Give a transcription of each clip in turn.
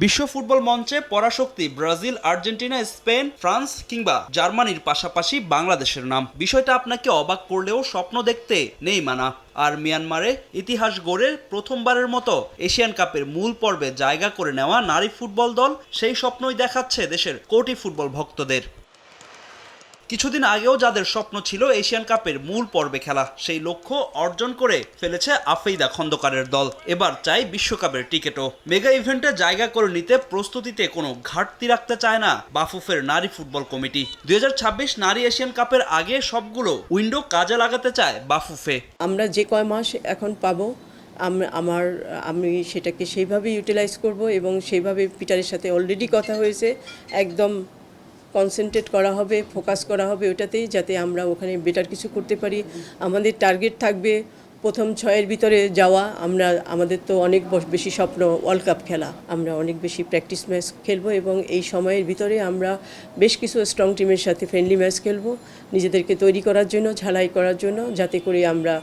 বিশ্ব ফুটবল মঞ্চে পরাশক্তি ব্রাজিল, আর্জেন্টিনা, স্পেন, ফ্রান্স কিংবা জার্মানির পাশাপাশি বাংলাদেশের নাম। বিষয়টা আপনাকে অবাক করলেও স্বপ্ন দেখতে নেই মানা। আর মিয়ানমারে ইতিহাস গড়ে প্রথমবারের মতো এশিয়ান কাপের মূল পর্বে জায়গা করে নেওয়া নারী ফুটবল দল সেই স্বপ্নই দেখাচ্ছে দেশের কোটি ফুটবল ভক্তদের। কিছুদিন আগেও যাদের স্বপ্ন ছিল এশিয়ান কাপের মূল পর্বে খেলা, সেই লক্ষ্য অর্জন করে ফেলেছে আফেইদা খন্দকারের দল। এবার চাই বিশ্বকাপের টিকিটও। মেগা ইভেন্টে জায়গা করে নিতে প্রস্তুতিতে কোনো ঘাটতি রাখতে চায় না বাফুফের নারী ফুটবল কমিটি। দু হাজার ছাব্বিশ নারী এশিয়ান কাপের আগে সবগুলো উইন্ডো কাজে লাগাতে চায় বাফুফে। আমরা যে কয় মাস এখন পাবো, আম- আমার, আমি সেটাকে সেইভাবে ইউটিলাইজ করব এবং সেইভাবে পিটারের সাথে অলরেডি কথা হয়েছে। একদম কনসেন্ট্রেট করা হবে ফোকাস করা হবে ওটাতেই যাতে আমরা ওখানে বেটার কিছু করতে পারি। আমাদের টার্গেট থাকবে প্রথম ছয়ের ভিতরে যাওয়া। আমরা, আমাদের তো অনেক বেশি স্বপ্ন ওয়ার্ল্ড কাপ খেলা। আমরা অনেক বেশি প্র্যাকটিস ম্যাচ খেলব এবং এই সময়ের ভিতরে আমরা বেশ কিছু স্ট্রং টিমের সাথে ফ্রেন্ডলি ম্যাচ খেলব। নিজেদেরকে তৈরি করার জন্য, ঝালাই করার জন্য, যাতে করে আমরা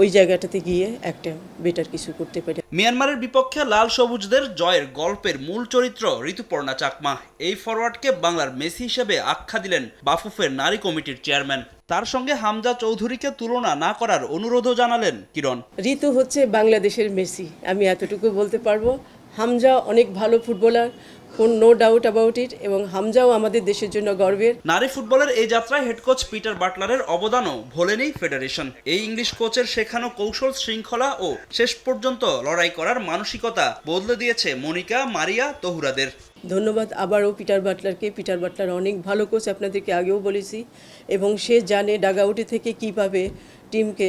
ওই জায়গাটাতে গিয়ে একটা বেটার কিছু করতে পারি। মিয়ানমারের বিপক্ষে লাল সবুজদের জয়ের গল্পের মূল চরিত্র ঋতুপর্ণা চাকমা। এই ফরওয়ার্ডকে বাংলার মেসি হিসেবে আখ্যা দিলেন বাফুফের নারী কমিটির চেয়ারম্যান তার সঙ্গে হামজা চৌধুরীকে তুলনা না করার অনুরোধও জানালেন কিরণ। ঋতু হচ্ছে বাংলাদেশের মেসি আমি এতটুকু বলতে পারব। হামজা অনেক ভালো ফুটবলার কোন নো ডাউট অ্যাবাউট ইট এবং হামজাও আমাদের দেশের জন্য গর্বের। নারী ফুটবলের এই যাত্রায় হেড কোচ পিটার বাটলারের অবদানও ভোলেনি ফেডারেশন এই ইংলিশ কোচের শেখানো কৌশল শৃঙ্খলা ও শেষ পর্যন্ত লড়াই করার মানসিকতা বদলে দিয়েছে মনিকা মারিয়া তহুরাদের। ধন্যবাদ আবারও পিটার বাটলারকে পিটার বাটলার অনেক ভালো কোচ আপনাদেরকে আগেও বলেছি এবং সে জানে ডাগাউটি থেকে কীভাবে টিমকে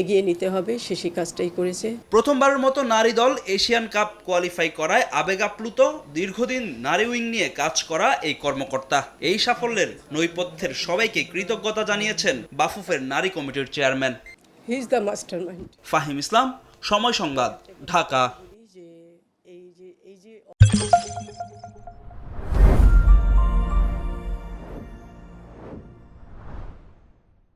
এগিয়ে নিতে হবে সে সেই কাজটাই করেছে। প্রথমবারের মতো নারী দল এশিয়ান কাপ কোয়ালিফাই করায় আবেগ আপ্লুত দীর্ঘদিন নারী উইং নিয়ে কাজ করা এই কর্মকর্তা। এই সাফল্যের নৈপথ্যের সবাইকে কৃতজ্ঞতা জানিয়েছেন বাফুফের নারী কমিটির chairman. He is the master Fahim Islam Somoy Sangbad Dhaka.